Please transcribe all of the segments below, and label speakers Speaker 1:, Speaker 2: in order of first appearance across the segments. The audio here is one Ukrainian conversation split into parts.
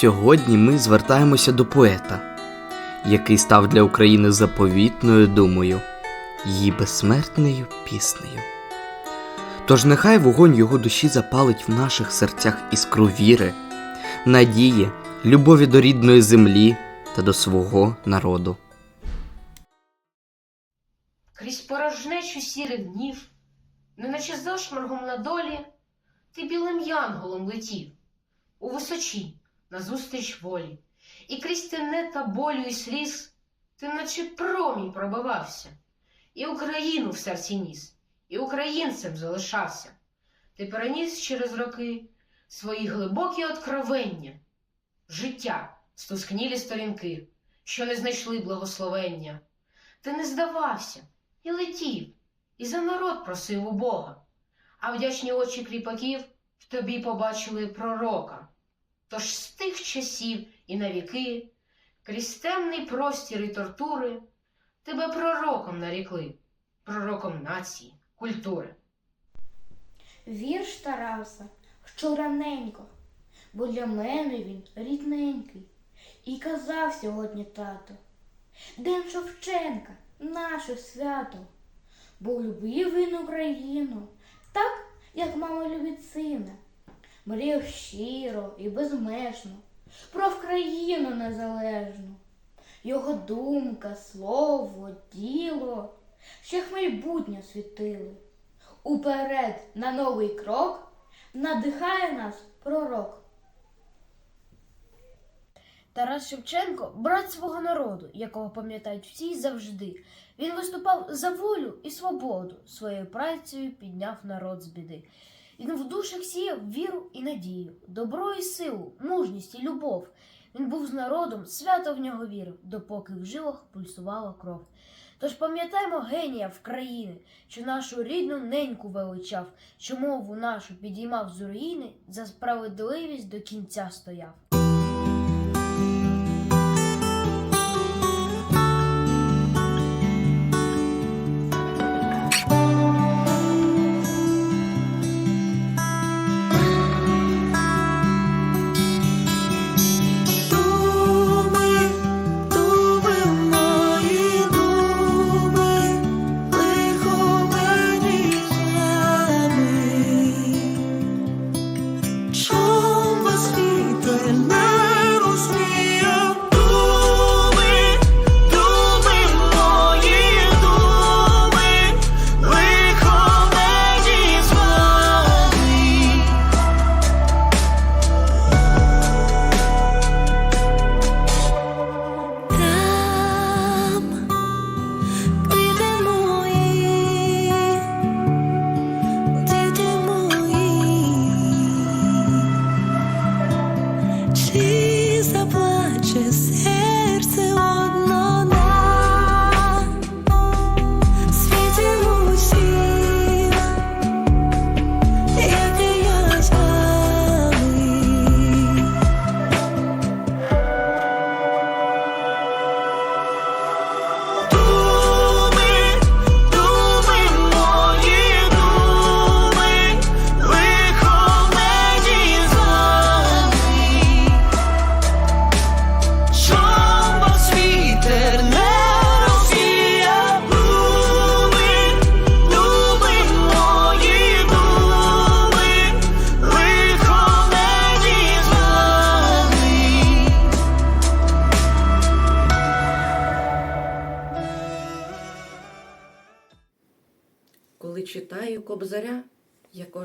Speaker 1: Сьогодні ми звертаємося до поета, який став для України заповітною думою, її безсмертною піснею. Тож нехай вогонь його душі запалить в наших серцях іскру віри, надії, любові до рідної землі та до свого народу.
Speaker 2: Крізь порожнечу сірих днів, неначе зашморгом на долі, ти білим янголом летів у височі назустріч волі, і крізь тенета болю і сліз, ти наче промінь пробивався, і Україну в серці ніс, і українцем залишався. Ти переніс через роки свої глибокі откровення, життя, стускнілі сторінки, що не знайшли благословення. Ти не здавався і летів, і за народ просив у Бога, а вдячні очі кріпаків в тобі побачили пророка. Тож з тих часів і на віки, крізь темний простір і тортури, тебе пророком нарікли, пророком нації, культури.
Speaker 3: Вірш Тараса, що раненько, бо для мене він рідненький. І казав сьогодні тато, День Шевченка, наше свято, бо любив він Україну, так, як мама любить сина. Мріяв щиро і безмежно про Вкраїну незалежну. Його думка, слово, діло, ще майбутнє світили. Уперед на новий крок надихає нас пророк.
Speaker 4: Тарас Шевченко брат свого народу, якого пам'ятають всі завжди. Він виступав за волю і свободу, своєю працею підняв народ з біди. Він в душах сіяв віру і надію, добро і силу, мужність і любов. Він був з народом, свято в нього вірив, допоки в жилах пульсувала кров. Тож пам'ятаймо генія в країни, що нашу рідну неньку величав, що мову нашу підіймав з руїни, за справедливість до кінця стояв.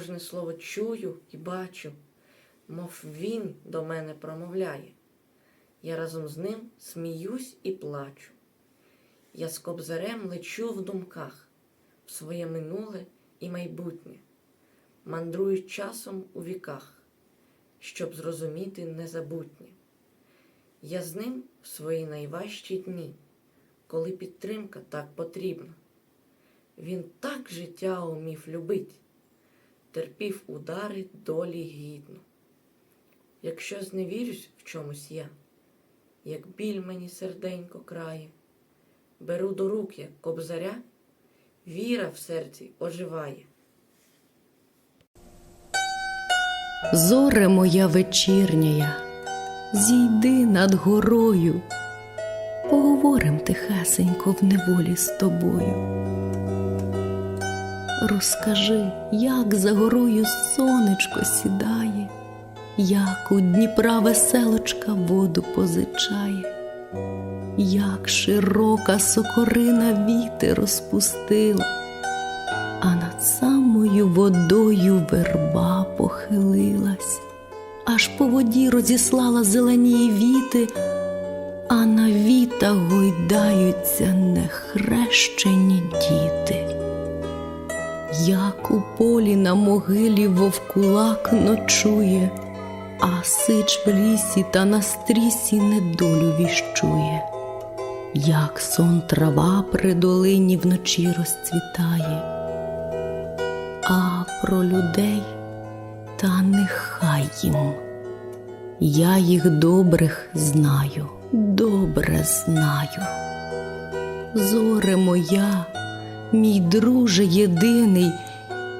Speaker 5: Кожне слово чую і бачу, мов він до мене промовляє. Я разом з ним сміюсь і плачу. Я з кобзарем лечу в думках в своє минуле і майбутнє, мандрую часом у віках, щоб зрозуміти незабутнє. Я з ним в свої найважчі дні, коли підтримка так потрібна. Він так життя умів любить, терпів удари долі гідно. Якщо зневірюсь в чомусь я, як біль мені серденько крає, беру до рук, як кобзаря, віра в серці оживає.
Speaker 6: Зоре моя вечірняя, зійди над горою, поговорим тихесенько в неволі з тобою. Розкажи, як за горою сонечко сідає, як у Дніпра веселочка воду позичає, як широка сокорина віти розпустила, а над самою водою верба похилилась, аж по воді розіслала зелені віти, а на вітах гойдаються нехрещені діти. Як у полі на могилі вовкулак ночує, а сич в лісі та на стрісі недолю віщує, як сон трава при долині вночі розцвітає, а про людей та нехай їм. Я їх добрих знаю, добре знаю. Зоре моя, мій друже єдиний,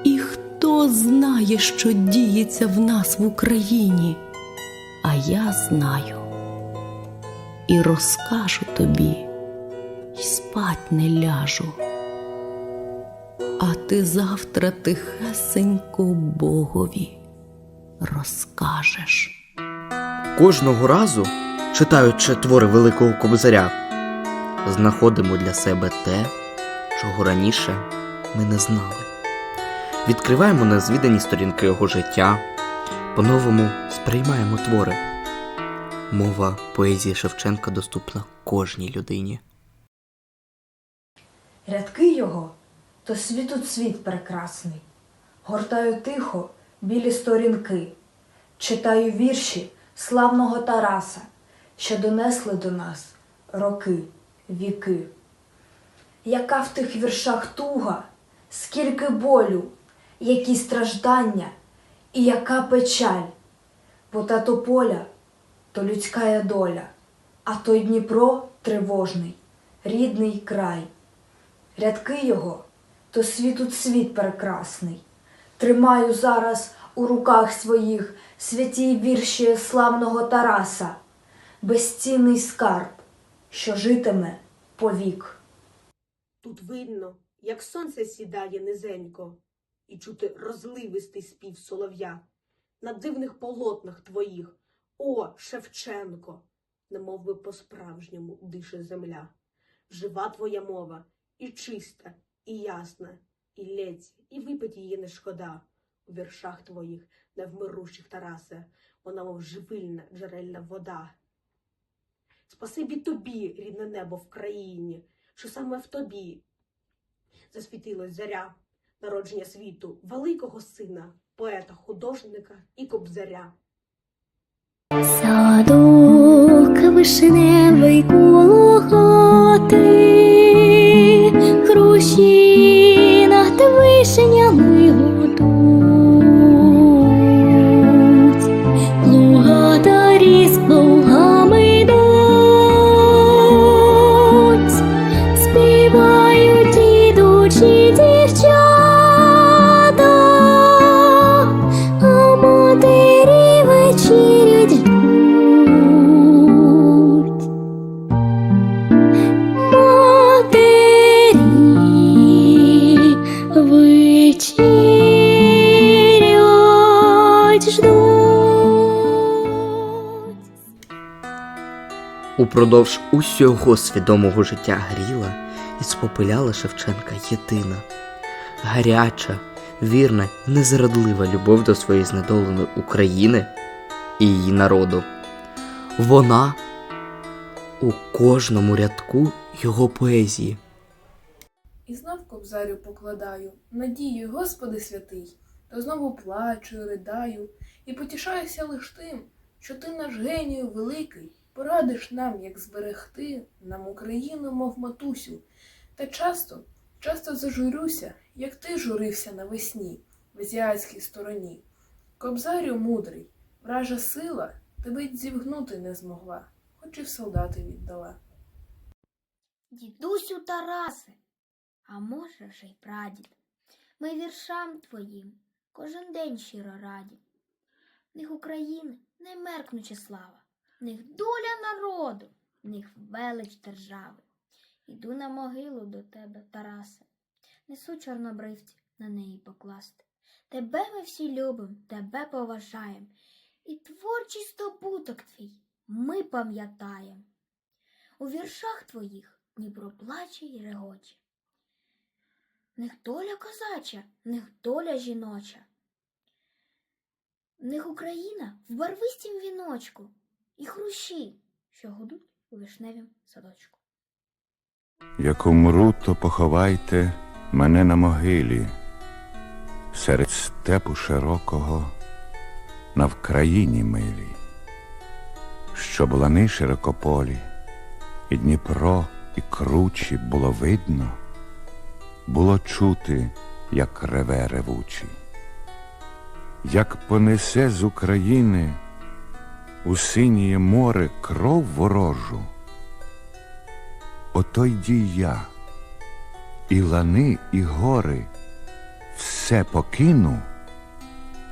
Speaker 6: і хто знає, що діється в нас в Україні, а я знаю і розкажу тобі, й спать не ляжу. А ти завтра тихесенько Богові розкажеш.
Speaker 1: Кожного разу, читаючи твори Великого Кобзаря, знаходимо для себе те, чого раніше ми не знали. Відкриваємо незвідані сторінки його життя, по-новому сприймаємо твори. Мова поезії Шевченка доступна кожній людині.
Speaker 7: Рядки його то світу цвіт прекрасний. Гортаю тихо білі сторінки, читаю вірші славного Тараса, що донесли до нас роки, віки. Яка в тих віршах туга, скільки болю, які страждання і яка печаль, бо та тополя то людська доля, а той Дніпро тривожний, рідний край. Рядки його то світу цвіт прекрасний. Тримаю зараз у руках своїх святі вірші славного Тараса, безцінний скарб, що житиме повік.
Speaker 8: Тут видно, як сонце сідає низенько, і чути розливистий спів солов'я на дивних полотнах твоїх, о, Шевченко, немов би по-справжньому дише земля. Жива твоя мова, і чиста, і ясна, і ледь, і випить її не шкода. У віршах твоїх, невмирущих Тарасе, вона, мов живильна джерельна вода. Спасибі тобі, рідне небо в країні, що саме в тобі засвітилась заря народження світу, великого сина, поета, художника і кобзаря.
Speaker 9: Садок вишневий коло хати, хрущі над вишнями
Speaker 1: Упродовж усього свідомого життя гріла і спопиляла Шевченка єдина, гаряча, вірна незрадлива любов до своєї знедоленої України і її народу. Вона у кожному рядку його поезії.
Speaker 10: І знов кобзарю покладаю, надію, Господи святий, то знову плачу, ридаю, і потішаюся лиш тим, що ти наш генію великий, порадиш нам, як зберегти нам Україну, мов матусю. Та часто, часто зажурюся, як ти журився навесні в азіатській стороні. Кобзарю мудрий, вража сила тебе зівгнути не змогла, хоч і в солдати віддала.
Speaker 3: Дідусю Тарасе, а може вже й прадід, ми віршам твоїм кожен день щиро раді. В них України не меркнуча слава, в них доля народу, в них велич держави. Іду на могилу до тебе, Тарасе, несу чорнобривці на неї покласти. Тебе ми всі любим, тебе поважаєм, і творчий здобуток твій ми пам'ятаєм. У віршах твоїх Дніпро плаче й регоче. В них доля козача, в них доля жіноча. В них Україна в барвистім віночку і хрущі, що гудуть у вишневім садочку.
Speaker 11: Як умру, то поховайте мене на могилі, серед степу широкого, на Вкраїні милій, щоб лани широкополі, і Дніпро, і кручі було видно, було чути, як реве ревучий, як понесе з України у синіє море кров ворожу. Ото йді я, і лани, і гори, все покину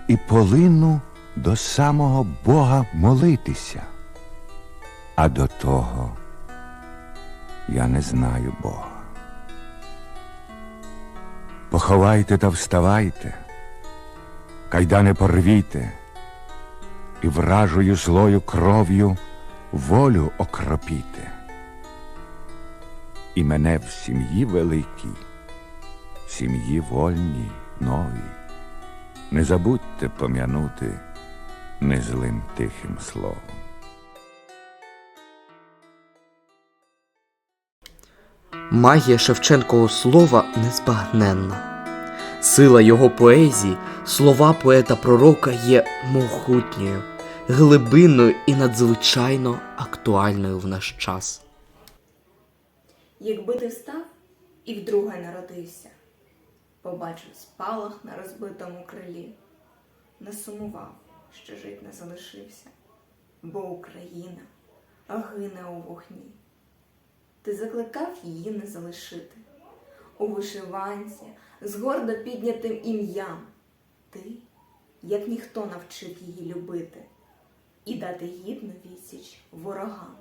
Speaker 11: і полину до самого Бога молитися. А до того я не знаю Бога. Поховайте та вставайте, кайдани порвіте, і вражою злою кров'ю волю окропіте і мене в сім'ї великій, сім'ї вольній, новій. Не забудьте пом'янути незлим тихим словом.
Speaker 1: Магія Шевченкового слова незбагненна. Сила його поезії, слова поета пророка є могутньою, глибинною і надзвичайно актуальною в наш час.
Speaker 12: Якби ти встав і вдруге народився, побачив спалах на розбитому крилі, не сумував, що жить не залишився, бо Україна гине у вогні. Ти закликав її не залишити. У вишиванці з гордо піднятим ім'ям. Ти, як ніхто навчив її любити і дати гідну відсіч ворогам.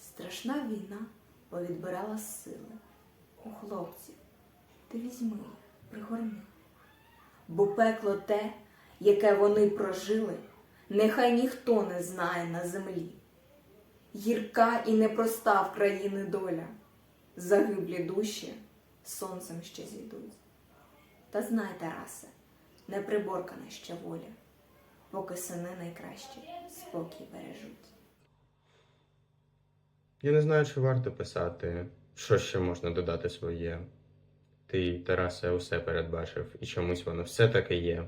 Speaker 12: Страшна війна повідбирала сили у хлопців. Ти візьми, пригорни. Бо пекло те, яке вони прожили, нехай ніхто не знає на землі. Гірка і непроста в країни доля, загиблі душі сонцем ще зійдуть. Та знай, Тарасе, не приборкана ще воля, поки сини найкращі спокій бережуть.
Speaker 13: Я не знаю, чи варто писати, що ще можна додати своє. Ти, Тарасе, усе передбачив, і чомусь воно все таки є.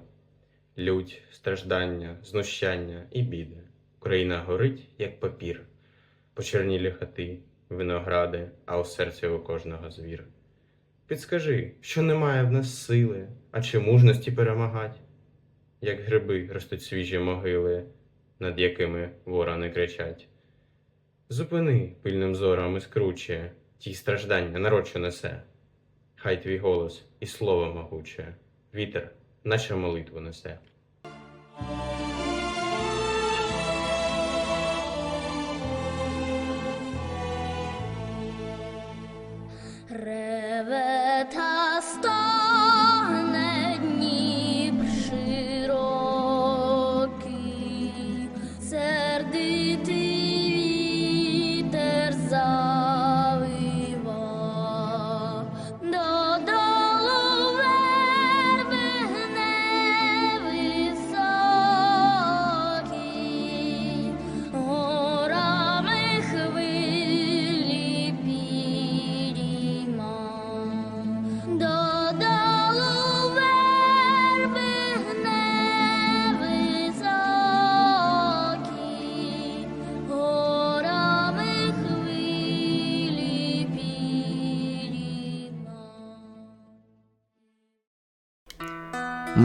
Speaker 13: Лють, страждання, знущання і біди. Україна горить, як папір, почернілі хати, виногради, а у серці у кожного звір. Підскажи, що немає в нас сили, а чи мужності перемагать? Як гриби ростуть свіжі могили, над якими ворони кричать. Зупини пильним зором і скруче ті страждання народ, несе. Хай твій голос і слово могуче, вітер, наче молитву несе.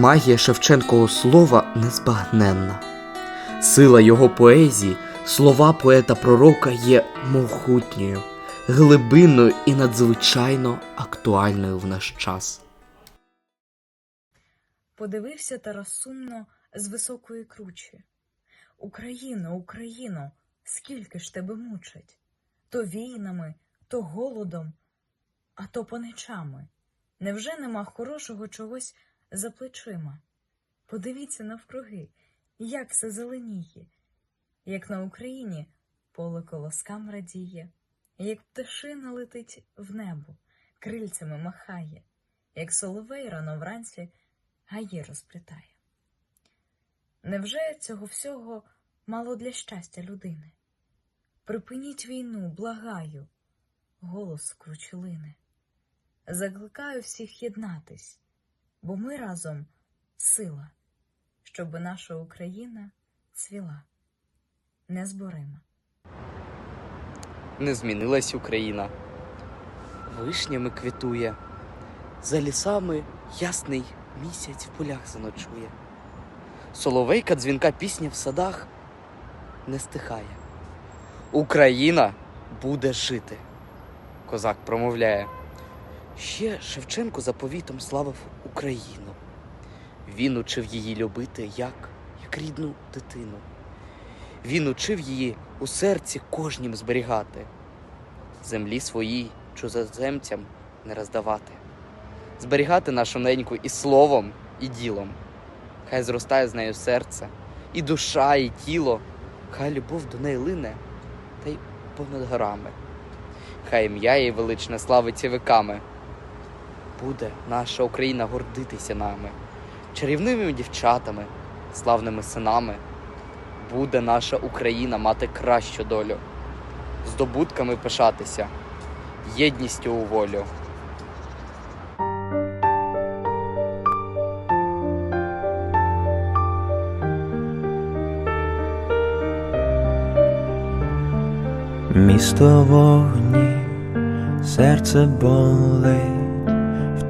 Speaker 1: Магія Шевченкового слова незбагненна. Сила його поезії, слова поета пророка є могутньою, глибинною і надзвичайно актуальною в наш час.
Speaker 14: Подивився Тарас сумно з високої кручі. Україно, Україно, скільки ж тебе мучать? То війнами, то голодом, а то понечами. Невже нема хорошого чогось за плечима? Подивіться навкруги, як все зеленіє, як на Україні поле колоскам радіє, як пташина летить в небо, крильцями махає, як соловей рано вранці гаї розплітає. Невже цього всього мало для щастя людини? Припиніть війну, благаю, голос кручелини. Закликаю всіх єднатись, бо ми разом сила, щоби наша Україна цвіла, незборима.
Speaker 1: Не змінилась Україна. Вишнями квітує, за лісами ясний місяць в полях заночує. Соловейка дзвінка пісня в садах не стихає. Україна буде жити, козак промовляє. Ще Шевченко заповітом славив Україну. Він учив її любити як, як рідну дитину. Він учив її у серці кожнім зберігати, землі своїй чужоземцям не роздавати, зберігати нашу неньку і словом, і ділом. Хай зростає з нею серце, і душа, і тіло, хай любов до неї лине, та й понад горами. Хай ім'я її величне славиться віками. Буде наша Україна гордитися нами, чарівними дівчатами, славними синами. Буде наша Україна мати кращу долю, здобутками пишатися, єдністю у волю.
Speaker 15: Місто вогні, серце болить,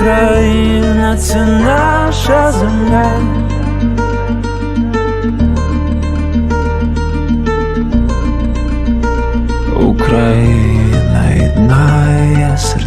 Speaker 15: Україна це наша земля. Україна єднає нас.